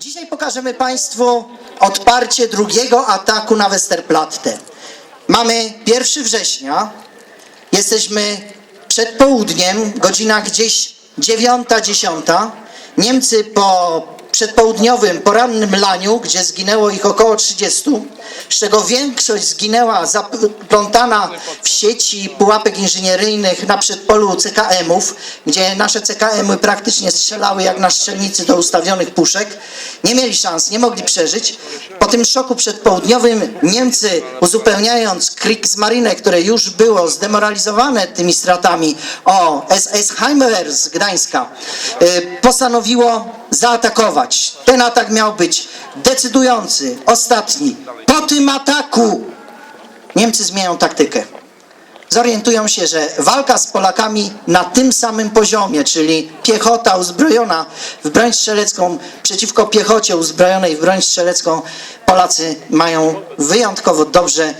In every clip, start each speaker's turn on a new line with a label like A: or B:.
A: Dzisiaj pokażemy Państwu odparcie drugiego ataku na Westerplatte. Mamy 1 września, jesteśmy przed południem, godzina gdzieś 9-10. Niemcy po przedpołudniowym, porannym laniu, gdzie zginęło ich około 30, z czego większość zginęła zaplątana w sieci pułapek inżynieryjnych na przedpolu CKM-ów, gdzie nasze CKM-y praktycznie strzelały jak na strzelnicy do ustawionych puszek. Nie mieli szans, nie mogli przeżyć. Po tym szoku przedpołudniowym Niemcy, uzupełniając Kriegsmarine, które już było zdemoralizowane tymi stratami, o SS Heimer z Gdańska, y, postanowiło zaatakować. Ten atak miał być decydujący, ostatni. Po tym ataku Niemcy zmienią taktykę. Zorientują się, że walka z Polakami na tym samym poziomie, czyli piechota uzbrojona w broń strzelecką przeciwko piechocie uzbrojonej w broń strzelecką, Polacy mają wyjątkowo dobrze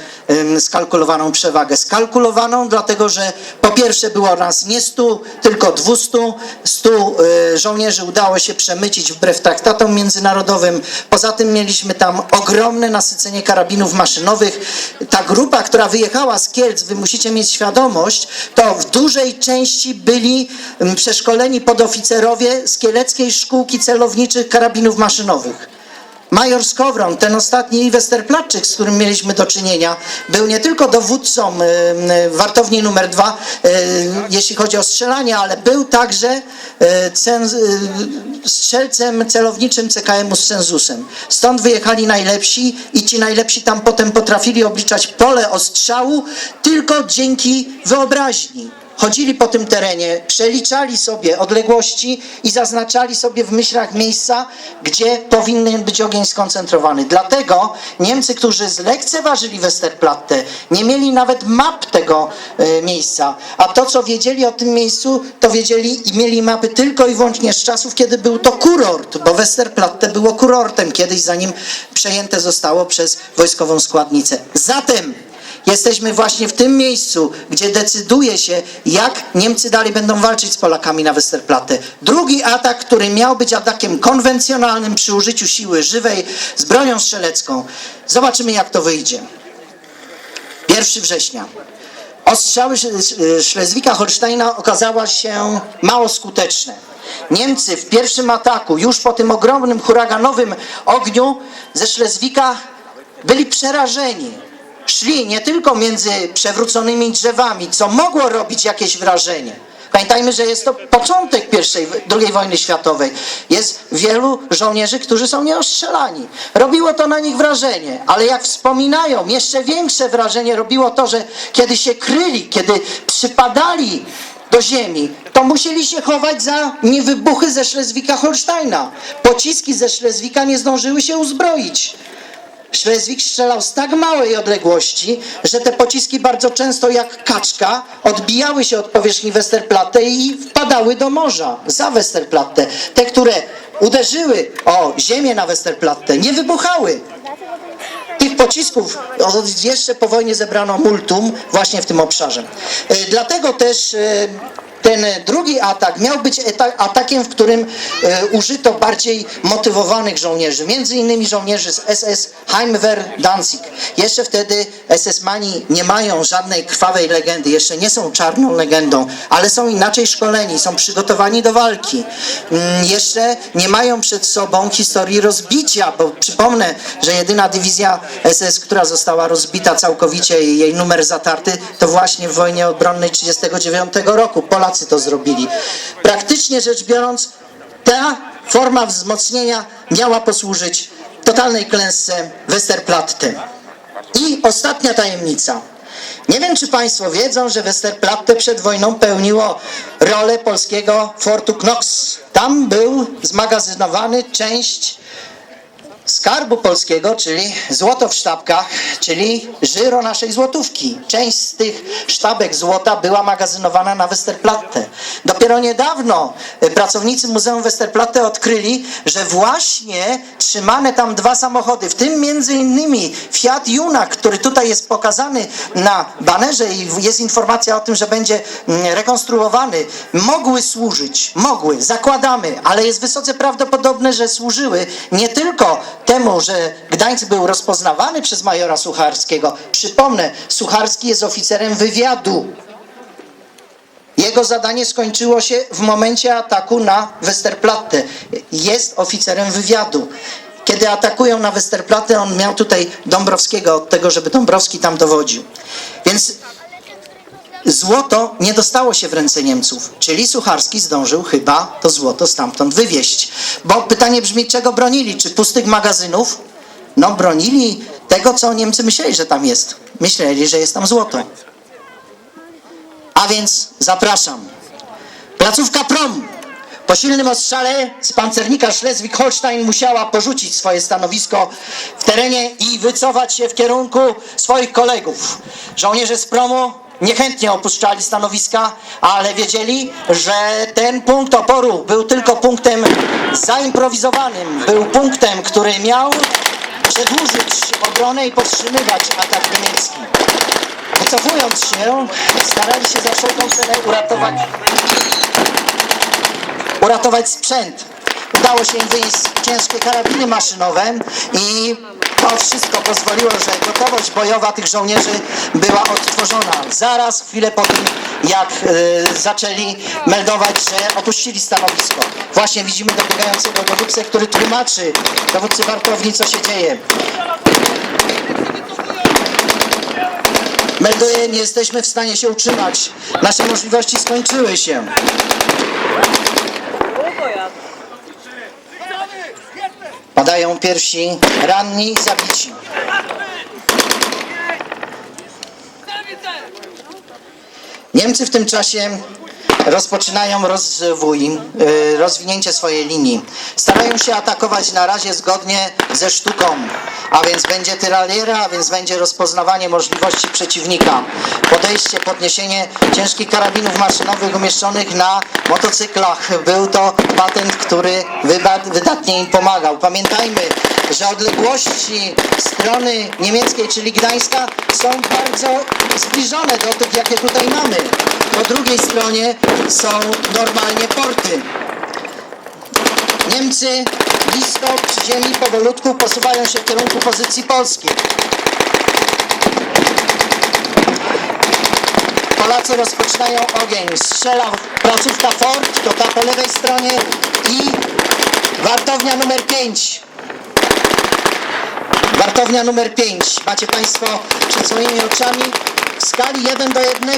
A: skalkulowaną przewagę. Skalkulowaną dlatego, że po pierwsze było nas nie 100, tylko 200. 100 y, żołnierzy udało się przemycić wbrew traktatom międzynarodowym. Poza tym mieliśmy tam ogromne nasycenie karabinów maszynowych. Ta grupa, która wyjechała z Kielc, wy musicie mieć świadomość, to w dużej części byli przeszkoleni podoficerowie z Kieleckiej Szkółki Celowniczych Karabinów Maszynowych. Major Skowron, ten ostatni Westerplatczyk, z którym mieliśmy do czynienia, był nie tylko dowódcą y, wartowni numer dwa, y, jeśli chodzi o strzelanie, ale był także y, strzelcem celowniczym CKM-u z cenzusem. Stąd wyjechali najlepsi i ci najlepsi tam potem potrafili obliczać pole ostrzału tylko dzięki wyobraźni chodzili po tym terenie, przeliczali sobie odległości i zaznaczali sobie w myślach miejsca, gdzie powinien być ogień skoncentrowany. Dlatego Niemcy, którzy zlekceważyli Westerplatte, nie mieli nawet map tego e, miejsca, a to, co wiedzieli o tym miejscu, to wiedzieli i mieli mapy tylko i wyłącznie z czasów, kiedy był to kurort, bo Westerplatte było kurortem kiedyś, zanim przejęte zostało przez wojskową składnicę. Zatem Jesteśmy właśnie w tym miejscu, gdzie decyduje się, jak Niemcy dalej będą walczyć z Polakami na Westerplatte. Drugi atak, który miał być atakiem konwencjonalnym przy użyciu siły żywej z bronią strzelecką. Zobaczymy, jak to wyjdzie. 1 września. Ostrzały Szlezwika-Holsteina okazały się mało skuteczne. Niemcy w pierwszym ataku, już po tym ogromnym huraganowym ogniu ze Szlezwika byli przerażeni szli nie tylko między przewróconymi drzewami, co mogło robić jakieś wrażenie. Pamiętajmy, że jest to początek pierwszej, II wojny światowej. Jest wielu żołnierzy, którzy są nieostrzelani. Robiło to na nich wrażenie, ale jak wspominają, jeszcze większe wrażenie robiło to, że kiedy się kryli, kiedy przypadali do ziemi, to musieli się chować za niewybuchy ze Szlezwika-Holsteina. Pociski ze Szlezwika nie zdążyły się uzbroić. Szlezwik strzelał z tak małej odległości, że te pociski bardzo często jak kaczka odbijały się od powierzchni Westerplatte i wpadały do morza za Westerplatte. Te, które uderzyły o ziemię na Westerplatte, nie wybuchały. Tych pocisków jeszcze po wojnie zebrano multum właśnie w tym obszarze. E, Dlatego też e, ten drugi atak miał być atakiem, w którym e, użyto bardziej motywowanych żołnierzy, między innymi żołnierzy z SS Heimwehr Danzig. Jeszcze wtedy SS-mani nie mają żadnej krwawej legendy, jeszcze nie są czarną legendą, ale są inaczej szkoleni, są przygotowani do walki. Mm, Jeszcze nie mają przed sobą historii rozbicia, bo przypomnę, że jedyna dywizja SS, która została rozbita całkowicie i jej numer zatarty, to właśnie w wojnie obronnej 1939 roku. Polacy to zrobili. Praktycznie rzecz biorąc, ta forma wzmocnienia miała posłużyć totalnej klęsce Westerplatte. I ostatnia tajemnica. Nie wiem, czy Państwo wiedzą, że Westerplatte przed wojną pełniło rolę polskiego Fortu Knox. Tam był zmagazynowany część Skarbu Polskiego, czyli złoto w sztabkach, czyli żyro naszej złotówki. Część z tych sztabek złota była magazynowana na Westerplatte. Dopiero niedawno y, pracownicy Muzeum Westerplatte odkryli, że właśnie trzymane tam dwa samochody, w tym między innymi Fiat Juna, który tutaj jest pokazany na banerze i jest informacja o tym, że będzie mm, rekonstruowany, mogły służyć, mogły, zakładamy, ale jest wysoce prawdopodobne, że służyły nie tylko temu, że Gdańsk był rozpoznawany przez majora Sucharskiego. Przypomnę, Sucharski jest oficerem wywiadu. Jego zadanie skończyło się w momencie ataku na Westerplatte. Jest oficerem wywiadu. Kiedy atakują na Westerplatte, on miał tutaj Dąbrowskiego od tego, żeby Dąbrowski tam dowodził. Więc złoto nie dostało się w ręce Niemców, czyli Sucharski zdążył chyba to złoto stamtąd wywieźć. Bo pytanie brzmi, czego bronili? Czy pustych magazynów? No, bronili tego, co Niemcy myśleli, że tam jest. Myśleli, że jest tam złoto. A więc zapraszam. Placówka Prom. Po silnym ostrzale z pancernika Schleswig-Holstein musiała porzucić swoje stanowisko w terenie i wycofać się w kierunku swoich kolegów. Żołnierze z promu niechętnie opuszczali stanowiska, ale wiedzieli, że ten punkt oporu był tylko punktem zaimprowizowanym. Był punktem, który miał przedłużyć obronę i powstrzymywać atak niemiecki. Wycofując się, starali się za wszelką cenę uratować, uratować sprzęt. Udało się im wynieść ciężkie karabiny maszynowe i to wszystko pozwoliło, że gotowość bojowa tych żołnierzy była odtworzona. Zaraz, chwilę po tym, jak e, zaczęli meldować, że opuścili stanowisko. Właśnie widzimy dobiegającego dowódcę, który tłumaczy dowódcy wartowni, co się dzieje. Melduję, nie jesteśmy w stanie się utrzymać. Nasze możliwości skończyły się. Padają pierwsi ranni, zabici. Niemcy w tym czasie rozpoczynają rozwój, y, rozwinięcie swojej linii. Starają się atakować na razie zgodnie ze sztuką, a więc będzie tyraliera, a więc będzie rozpoznawanie możliwości przeciwnika. Podejście, podniesienie ciężkich karabinów maszynowych umieszczonych na motocyklach. Był to patent, który wydatnie im pomagał. Pamiętajmy, że odległości strony niemieckiej, czyli Gdańska, są bardzo zbliżone do tych, jakie tutaj mamy. Po drugiej stronie są normalnie porty. Niemcy blisko przy ziemi powolutku posuwają się w kierunku pozycji polskiej. Polacy rozpoczynają ogień. Strzela placówka Fort, to ta po lewej stronie i wartownia numer 5. Wartownia numer 5. Macie Państwo przed swoimi oczami w skali 1 do 1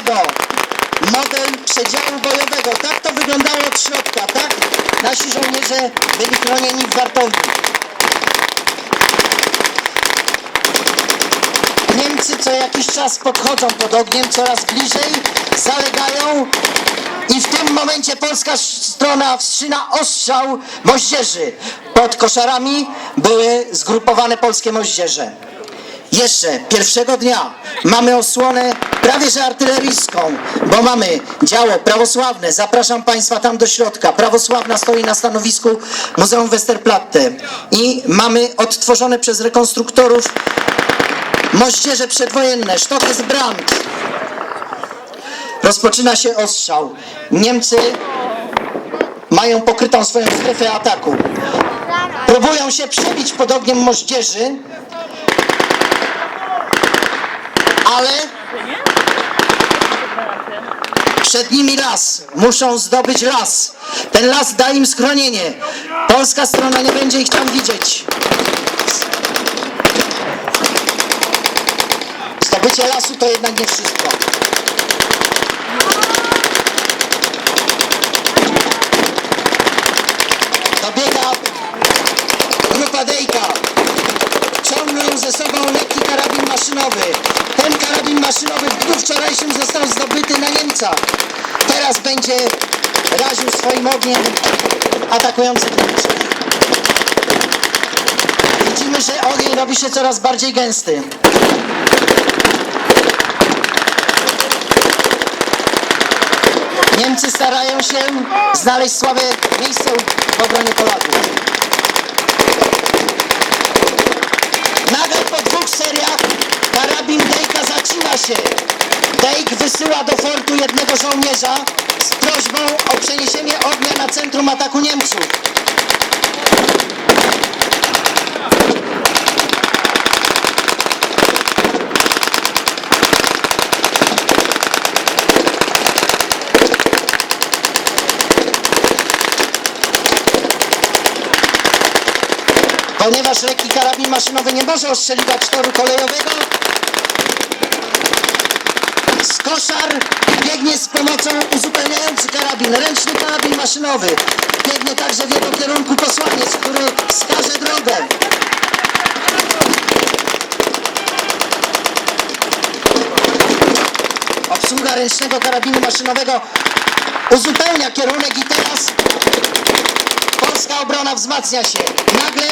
A: model przedziału bojowego. Tak to wyglądało od środka, tak? Nasi żołnierze byli chronieni w wartowni. Niemcy co jakiś czas podchodzą pod ogniem, coraz bliżej, zalegają i w tym momencie polska strona wstrzyma ostrzał moździerzy. Pod koszarami były zgrupowane polskie moździerze. Jeszcze pierwszego dnia mamy osłonę prawie że artyleryjską, bo mamy działo prawosławne. Zapraszam Państwa tam do środka. Prawosławna stoi na stanowisku Muzeum Westerplatte i mamy odtworzone przez rekonstruktorów moździerze przedwojenne, Stockesbrand. Rozpoczyna się ostrzał. Niemcy mają pokrytą swoją strefę ataku. Próbują się przebić pod ogniem moździerzy, ale przed nimi las. Muszą zdobyć las. Ten las da im schronienie. Polska strona nie będzie ich tam widzieć. Zdobycie lasu to jednak nie wszystko. Dobiega grupa Dejka. Ciągną ze sobą lekki karabin maszynowy. Ten karabin maszynowy w dniu wczorajszym został zdobyty na Niemcach. Teraz będzie raził swoim ogniem atakujących Niemców. Widzimy, że ogień robi się coraz bardziej gęsty. Niemcy starają się znaleźć słabe miejsce w obronie Polaków. Nagle po dwóch seriach karabin Dejka się. Dejk wysyła do fortu jednego żołnierza z prośbą o przeniesienie ognia na centrum ataku Niemców. Ponieważ lekki karabin maszynowy nie może ostrzeliwać toru kolejowego, skoszar biegnie z pomocą uzupełniający karabin, ręczny karabin maszynowy. Biegnie także w jego kierunku posłaniec, który wskaże drogę. Obsługa ręcznego karabinu maszynowego uzupełnia kierunek i teraz polska obrona wzmacnia się. Nagle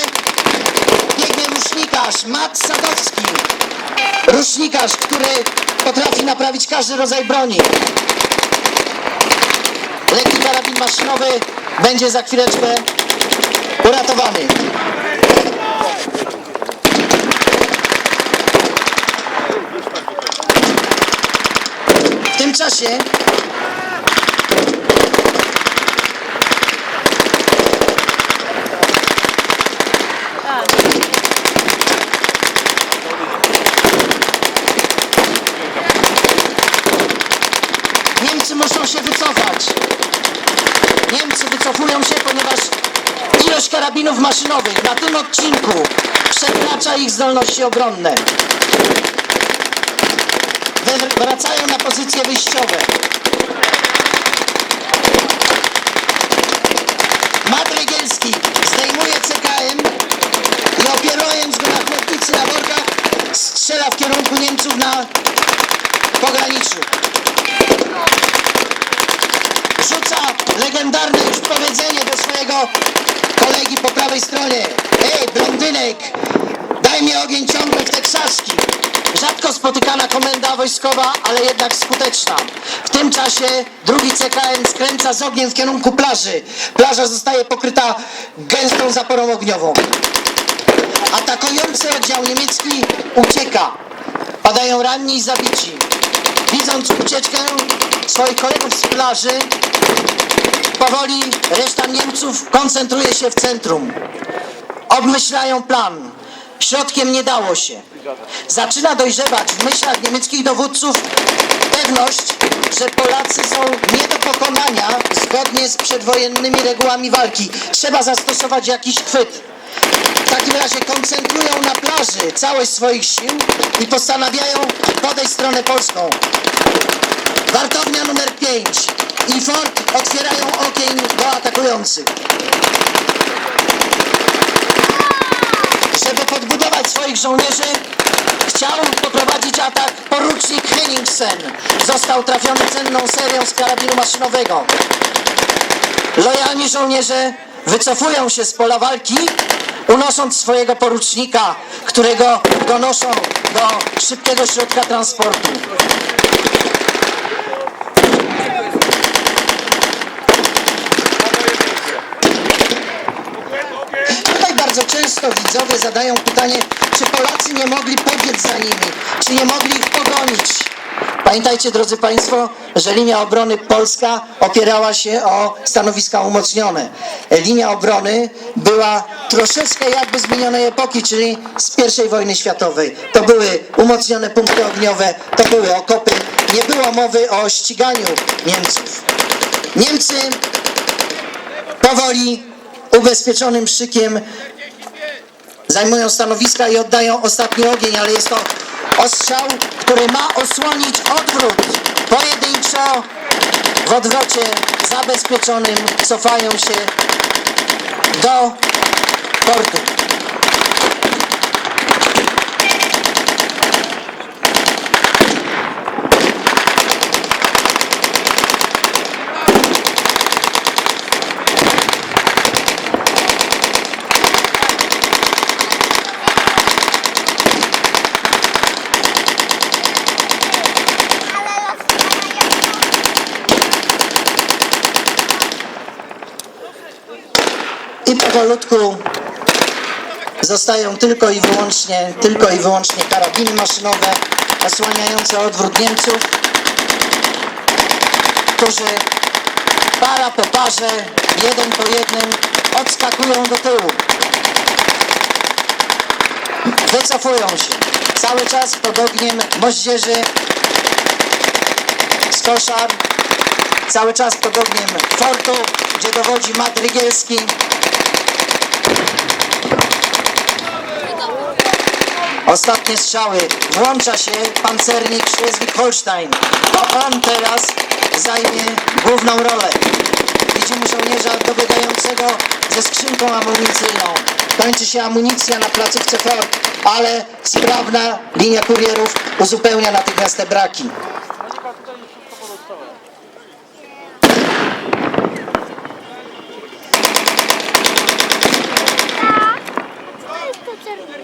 A: biegnie rusznikarz Mat Sadowski. Rusznikarz, który potrafi naprawić każdy rodzaj broni. Lekki karabin maszynowy będzie za chwileczkę uratowany. W tym czasie Niemcy muszą się wycofać. Niemcy wycofują się, ponieważ ilość karabinów maszynowych na tym odcinku przekracza ich zdolności obronne. Wracają na pozycje wyjściowe. Madrygielski zdejmuje CKM i opierając go na chłopnicy na workach strzela w kierunku Niemców na pograniczu. Rzuca legendarne już powiedzenie do swojego kolegi po prawej stronie. Ej, blondynek, daj mi ogień ciągle w te czaszki. Rzadko spotykana komenda wojskowa, ale jednak skuteczna. W tym czasie drugi CKM skręca z ogniem w kierunku plaży. Plaża zostaje pokryta gęstą zaporą ogniową. Atakujący oddział niemiecki ucieka. Padają ranni i zabici. Widząc ucieczkę swoich kolegów z plaży, powoli reszta Niemców koncentruje się w centrum. Obmyślają plan. Środkiem nie dało się. Zaczyna dojrzewać w myślach niemieckich dowódców pewność, że Polacy są nie do pokonania zgodnie z przedwojennymi regułami walki. Trzeba zastosować jakiś chwyt. W takim razie koncentrują na plaży całość swoich sił i postanawiają podejść stronę polską. Wartownia numer 5 i fort otwierają ogień do atakujących. Żeby podbudować swoich żołnierzy, chciał poprowadzić atak porucznik Henningsen. Został trafiony cenną serią z karabinu maszynowego. Lojalni żołnierze wycofują się z pola walki, unosząc swojego porucznika, którego donoszą do szybkiego środka transportu. Tutaj bardzo często widzowie zadają pytanie, czy Polacy nie mogli pobiec za nimi, czy nie mogli ich pogonić. Pamiętajcie, drodzy Państwo, że linia obrony polska opierała się o stanowiska umocnione. Linia obrony była troszeczkę jakby zmienionej epoki, czyli z I wojny światowej. To były umocnione punkty ogniowe, to były okopy. Nie było mowy o ściganiu Niemców. Niemcy powoli ubezpieczonym szykiem zajmują stanowiska i oddają ostatni ogień, ale jest to ostrzał, który ma osłonić odwrót. Pojedynczo w odwrocie zabezpieczonym cofają się do portu. I powolutku zostają tylko i wyłącznie, tylko i wyłącznie karabiny maszynowe osłaniające odwrót Niemców, którzy para po parze, jeden po jednym odskakują do tyłu. Wycofują się. Cały czas pod ogniem moździerzy z koszar, cały czas pod ogniem fortu, gdzie dowodzi Mat Rygielski. Ostatnie strzały. Włącza się pancernik Schleswig-Holstein. To on teraz zajmie główną rolę. Widzimy żołnierza dobiegającego ze skrzynką amunicyjną. Kończy się amunicja na placówce Fort, ale sprawna linia kurierów uzupełnia natychmiast te braki.
B: Co jest to czerwone?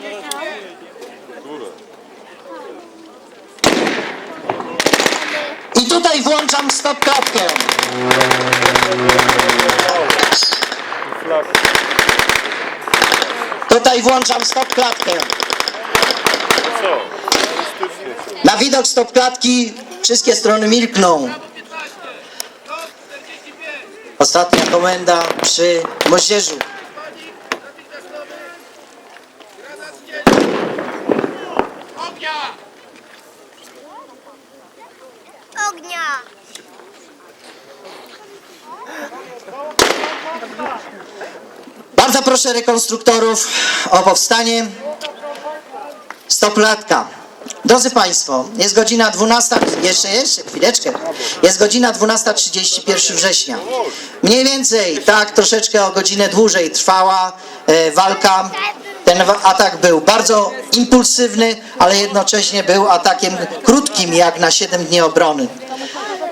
A: I tutaj włączam stop klatkę. Tutaj włączam stop klatkę. Na widok stop klatki wszystkie strony milkną. Ostatnia komenda przy moździerzu. Bardzo proszę rekonstruktorów o powstanie. Stop latka. Drodzy Państwo, jest godzina 12, jeszcze, jeszcze, chwileczkę. Jest godzina 12.31 września. Mniej więcej, tak, troszeczkę o godzinę dłużej trwała e, walka. Ten atak był bardzo impulsywny, ale jednocześnie był atakiem krótkim, jak na 7 dni obrony.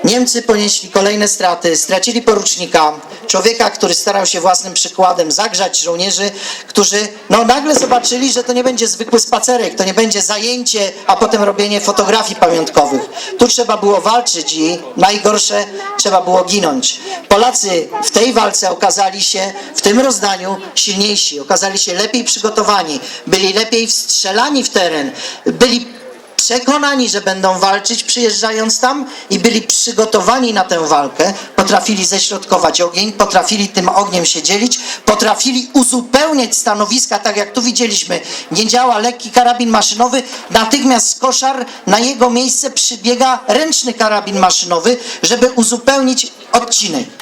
A: Niemcy ponieśli kolejne straty, stracili porucznika, człowieka, który starał się własnym przykładem zagrzać żołnierzy, którzy no, nagle zobaczyli, że to nie będzie zwykły spacerek, to nie będzie zajęcie, a potem robienie fotografii pamiątkowych. Tu trzeba było walczyć i najgorsze, trzeba było ginąć. Polacy w tej walce okazali się w tym rozdaniu silniejsi, okazali się lepiej przygotowani, byli lepiej wstrzelani w teren, byli przekonani, że będą walczyć, przyjeżdżając tam i byli przygotowani na tę walkę, potrafili ześrodkować ogień, potrafili tym ogniem się dzielić, potrafili uzupełniać stanowiska, tak jak tu widzieliśmy. Nie działa lekki karabin maszynowy, natychmiast koszar na jego miejsce przybiega ręczny karabin maszynowy, żeby uzupełnić odcinek.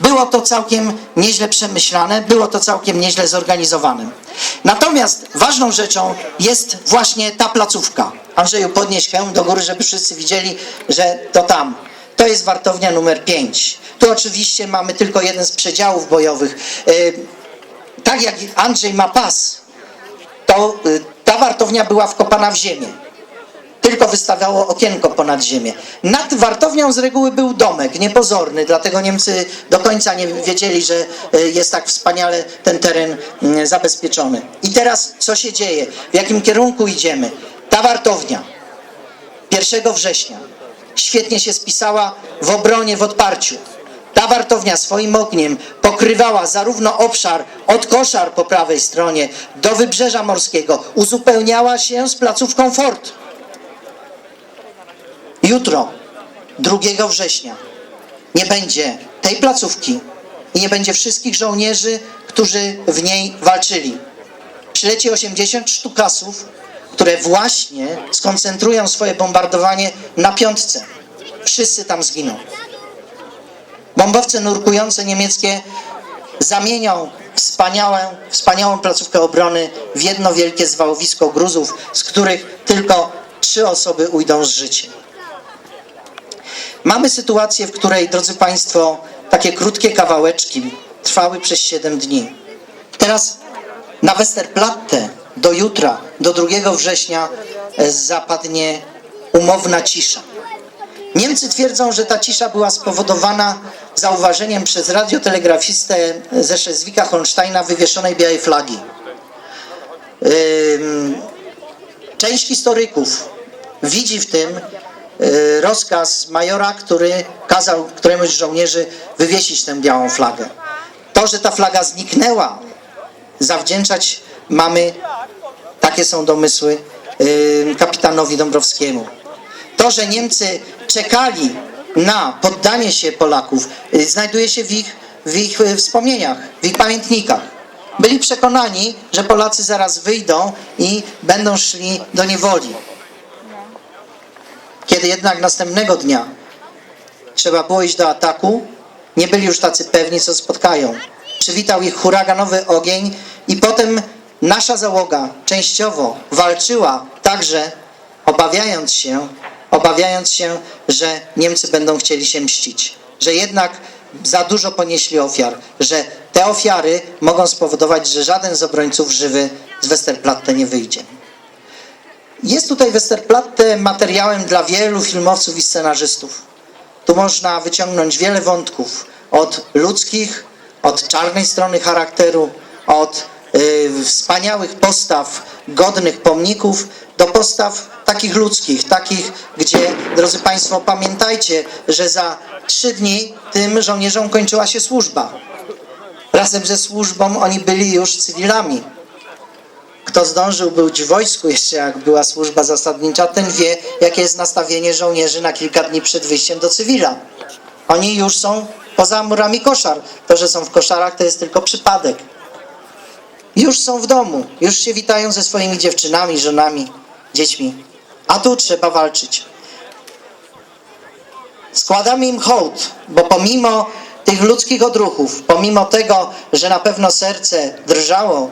A: Było to całkiem nieźle przemyślane, było to całkiem nieźle zorganizowane. Natomiast ważną rzeczą jest właśnie ta placówka. Andrzeju, podnieś hełm do góry, żeby wszyscy widzieli, że to tam. To jest wartownia numer 5. Tu oczywiście mamy tylko jeden z przedziałów bojowych. Yy, Tak jak Andrzej ma pas, to y, ta wartownia była wkopana w ziemię tylko wystawiało okienko ponad ziemię. Nad wartownią z reguły był domek, niepozorny, dlatego Niemcy do końca nie wiedzieli, że y, jest tak wspaniale ten teren mm, zabezpieczony. I teraz co się dzieje? W jakim kierunku idziemy? Ta wartownia 1 września świetnie się spisała w obronie, w odparciu. Ta wartownia swoim ogniem pokrywała zarówno obszar od koszar po prawej stronie do wybrzeża morskiego, uzupełniała się z placówką fort. Jutro, 2 września, nie będzie tej placówki i nie będzie wszystkich żołnierzy, którzy w niej walczyli. Przyleci 80 sztukasów, które właśnie skoncentrują swoje bombardowanie na piątce. Wszyscy tam zginą. Bombowce nurkujące niemieckie zamienią wspaniałą, wspaniałą placówkę obrony w jedno wielkie zwałowisko gruzów, z których tylko trzy osoby ujdą z życiem. Mamy sytuację, w której, drodzy Państwo, takie krótkie kawałeczki trwały przez 7 dni. Teraz na Westerplatte do jutra, do 2 września e, zapadnie umowna cisza. Niemcy twierdzą, że ta cisza była spowodowana zauważeniem przez radiotelegrafistę ze Szezwika-Holsteina wywieszonej białej flagi. Część historyków widzi w tym rozkaz majora, który kazał któremuś z żołnierzy wywiesić tę białą flagę. To, że ta flaga zniknęła zawdzięczać mamy, takie są domysły, yy, kapitanowi Dąbrowskiemu. To, że Niemcy czekali na poddanie się Polaków, y, znajduje się w ich, w ich y, wspomnieniach, w ich pamiętnikach. Byli przekonani, że Polacy zaraz wyjdą i będą szli do niewoli. Kiedy jednak następnego dnia trzeba było iść do ataku, nie byli już tacy pewni, co spotkają. Przywitał ich huraganowy ogień i potem nasza załoga częściowo walczyła także obawiając się, obawiając się, że Niemcy będą chcieli się mścić, że jednak za dużo ponieśli ofiar, że te ofiary mogą spowodować, że żaden z obrońców żywy z Westerplatte nie wyjdzie. Jest tutaj Westerplatte materiałem dla wielu filmowców i scenarzystów. Tu można wyciągnąć wiele wątków od ludzkich, od czarnej strony charakteru, od y, wspaniałych postaw, godnych pomników, do postaw takich ludzkich, takich, gdzie, drodzy Państwo, pamiętajcie, że za trzy dni tym żołnierzom kończyła się służba. Razem ze służbą oni byli już cywilami. Kto zdążył być w wojsku jeszcze jak była służba zasadnicza, ten wie, jakie jest nastawienie żołnierzy na kilka dni przed wyjściem do cywila. Oni już są poza murami koszar. To, że są w koszarach, to jest tylko przypadek. Już są w domu, już się witają ze swoimi dziewczynami, żonami, dziećmi. A tu trzeba walczyć. Składamy im hołd, bo pomimo tych ludzkich odruchów, pomimo tego, że na pewno serce drżało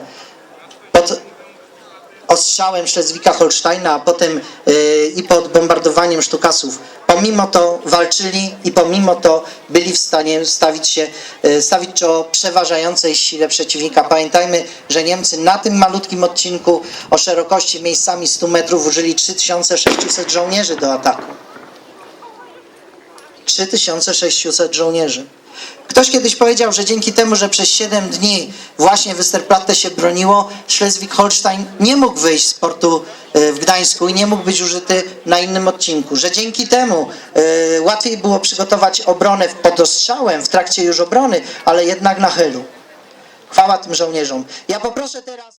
A: ostrzałem Schleswika-Holsteina, a potem yy, i pod bombardowaniem Sztukasów. Pomimo to walczyli i pomimo to byli w stanie stawić się, yy, stawić czoło przeważającej sile przeciwnika. Pamiętajmy, że Niemcy na tym malutkim odcinku o szerokości miejscami 100 metrów użyli 3600 żołnierzy do ataku. 3600 żołnierzy. Ktoś kiedyś powiedział, że dzięki temu, że przez 7 dni właśnie Westerplatte się broniło, Schleswig-Holstein nie mógł wyjść z portu e, w Gdańsku i nie mógł być użyty na innym odcinku. Że dzięki temu e, łatwiej było przygotować obronę pod ostrzałem, w trakcie już obrony, ale jednak na chylu. Chwała tym żołnierzom. Ja poproszę teraz...